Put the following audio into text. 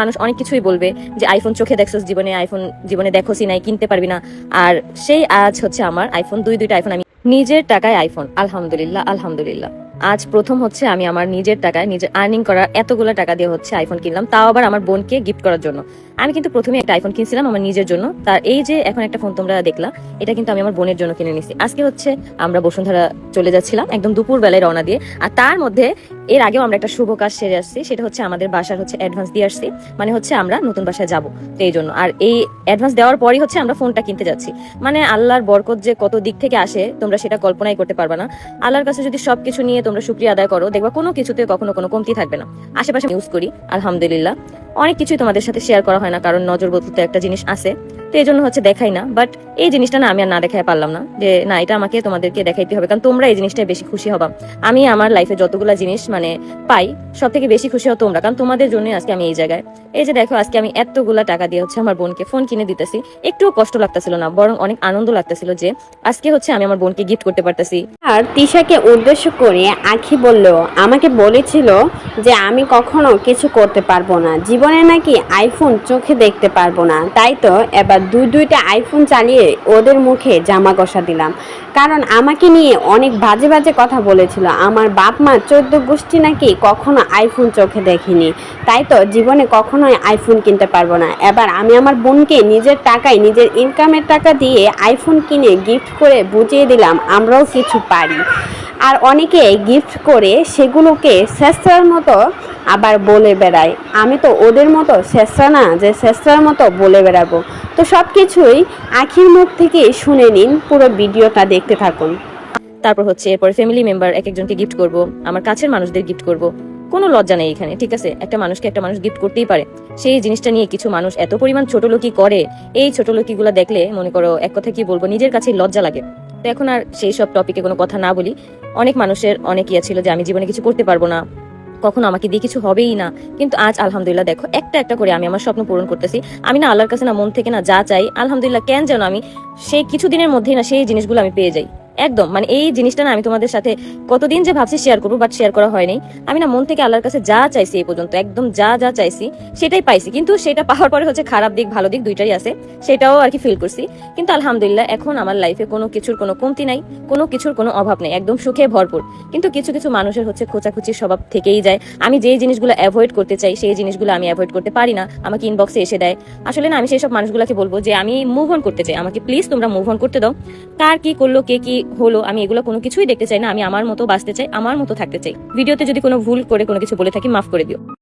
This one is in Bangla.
মানুষ অনেক কিছুই বলবে যে আইফোন চোখে দেখছোস জীবনে আইফোন জীবনে দেখোসই নাই, কিনতে পারবি না। আর সেই আজ হচ্ছে আমার আইফোন দুই দুইটা আইফোন আমি নিজের টাকায় আইফোন আলহামদুলিল্লাহ আলহামদুলিল্লাহ। আজ প্রথম হচ্ছে আমি আমার নিজের টাকায় নিজের আর্নিং করা এতগুলো টাকা দিয়ে হচ্ছে আইফোন কিনলাম, তাও আবার আমার বোনকে গিফট করার জন্য। আমি কিন্তু প্রথমে একটা আইফোন কিনছিলাম আমার নিজের জন্য, তার এই যে এখন একটা ফোন তোমরা দেখলা, এটা কিন্তু আমি আমার বোনের জন্য কিনে নিছি। আজকে হচ্ছে আমরা বসুন্ধরা চলে যাচ্ছিলাম, একদম দুপুর বেলায় রওনা দিয়ে, আর তার মধ্যে এর আগেও আমরা একটা শুভ কাজ সেরে আসছি, সেটা হচ্ছে আমাদের বাসার হচ্ছে অ্যাডভান্স দিয়ে আসছি মানে হচ্ছে আমরা নতুন বাসায় যাব, তো এই জন্য। আর এই অ্যাডভান্স দেওয়ার পরই হচ্ছে আমরা ফোনটা কিনতে যাচ্ছি। মানে আল্লাহর বরকত যে কত দিক থেকে আসে, তোমরা সেটা কল্পনাই করতে পারবে না। আল্লাহর কাছে যদি সবকিছু নিয়ে তোমরা শুক্রিয়া আদায় করো, দেখবা কোনো কিছুতে কখনো কোনো কমতি থাকবে না। আশেপাশে ইউজ করি, আলহামদুলিল্লাহ। অনেক কিছুই তোমাদের সাথে শেয়ার করা হয় না, কারণ নজর বদলতে একটা জিনিস আছে। তো এই জন্য হচ্ছে দেখাই না। বাট এই জিনিসটা না আমি আর না দেখাই পারলাম না যে, না, এটা আমাকে তোমাদেরকে দেখাইতে হবে। কারণ তোমরা এই জিনিসটাই বেশি খুশি হবা। আমি আমার লাইফে যতগুলো জিনিস মানে পাই সব থেকে বেশি খুশি হও তোমরা। কারণ তোমাদের জন্যই আজকে আমি এই জায়গায়। এই যে দেখো, আজকে আমি এতগুলা টাকা দিয়ে হচ্ছে আমার বোনকে ফোন কিনে দিতেছি। একটুও কষ্ট লাগতেছিল না, বরং অনেক আনন্দ লাগতেছিল যে, আজকে হচ্ছে আমি আমার বোনকে গিফট করতে পারতেছি। আর তিশাকে উদ্দেশ্য করে আখি বলল, আমাকে বলেছিল যে আমি কখনো কিছু করতে পারব না। জীবনে নাকি আইফোন চোখে দেখতে পারব না। তাই তো এবার দুই দুইটা আইফোন চালিয়ে ওদের মুখে জামা কষা দিলাম। কারণ আমাকে নিয়ে অনেক বাজে বাজে কথা বলেছিল। আমার বাপ মা চোদ্দ গোষ্ঠী নাকি কখনো আইফোন চোখে দেখেনি। তাই তো জীবনে কখনোই আইফোন কিনতে পারব না। এবার আমি আমার বোনকে নিজের টাকায় নিজের ইনকামের টাকা দিয়ে আইফোন কিনে গিফট করে বুঝিয়ে দিলাম, আমরাও কিছু পারি। আর অনেকে গিফট করে সেগুলোকে শেষরার মতো আবার বলে বেড়ায়। আমি তো ওদের মতো শেষরা না, যে শেষরার মতো বলে বেড়াবো। তো সব কিছুই আখির মুখ থেকে শুনে নিন, পুরো ভিডিওটা দেখতে থাকুন। তারপর হচ্ছে, এরপর ফ্যামিলি মেম্বার এক একজনকে গিফট করব, আমার কাছের মানুষদের গিফট করব। কোনো লজ্জা নেই এখানে, ঠিক আছে? একটা মানুষকে একটা মানুষ গিফট করতেই পারে। সেই জিনিসটা নিয়ে কিছু মানুষ এত পরিমাণ ছোট লোকই করে, এই ছোট লোকিগুলো দেখলে মনে করো এক কথা কি বলব, নিজের কাছে লজ্জা লাগে। তো এখন আর সেই সব টপিকে কোনো কথা না বলি। অনেক মানুষের অনেক ইয়ে ছিল যে আমি জীবনে কিছু করতে পারব না। কখনো আমাকে দিয়ে কিছু হবেই না। কিন্তু আজ আলহামদুলিল্লাহ দেখো, একটা একটা করে আমি আমার স্বপ্ন পূরণ করতেছি। আমি না আল্লাহর কাছে না মন থেকে না যা চাই, আলহামদুলিল্লাহ কেন যেন আমি সেই কিছুদিনের মধ্যেই না সেই জিনিসগুলো আমি পেয়ে যাই। একদম মানে এই জিনিসটা না আমি তোমাদের সাথে কতদিন যে ভাবছি শেয়ার করব বাট শেয়ার করা হয়নি। আমি না মন থেকে আল্লাহর কাছে যা চাইছি এই পর্যন্ত, একদম যা যা চাইছি সেটাই পাইছি। কিন্তু সেটা পাওয়ার পরে হচ্ছে খারাপ দিক, ভালো দিক দুইটাই আছে, সেটাও আর কি ফিল করছি। কিন্তু আলহামদুলিল্লাহ এখন আমার লাইফে কোনো কিছুর কোনো কমতি নাই, কোনো কিছুর কোনো অভাব নেই, একদম সুখে ভরপুর। কিন্তু কিছু কিছু মানুষের হচ্ছে খোঁচাখুচির স্বভাব থেকেই যায়। আমি যেই জিনিসগুলো অ্যাভয়েড করতে চাই, সেই জিনিসগুলো আমি অ্যাভয়েড করতে পারি না, আমাকে ইনবক্সে এসে দেয়। আসলে না আমি সেই সব মানুষগুলোকে বলব যে আমি মুভ অন করতে চাই, আমাকে প্লিজ তোমরা মুভ অন করতে দাও। কার কি করল, কে কি হলো, আমি এগুলো কোনো কিছুই দেখতে চাই না, আমি আমার মতো বাঁচতে চাই, আমার মতো থাকতে চাই। ভিডিওতে যদি কোনো ভুল করে কোনো কিছু বলে থাকি, মাফ করে দিও।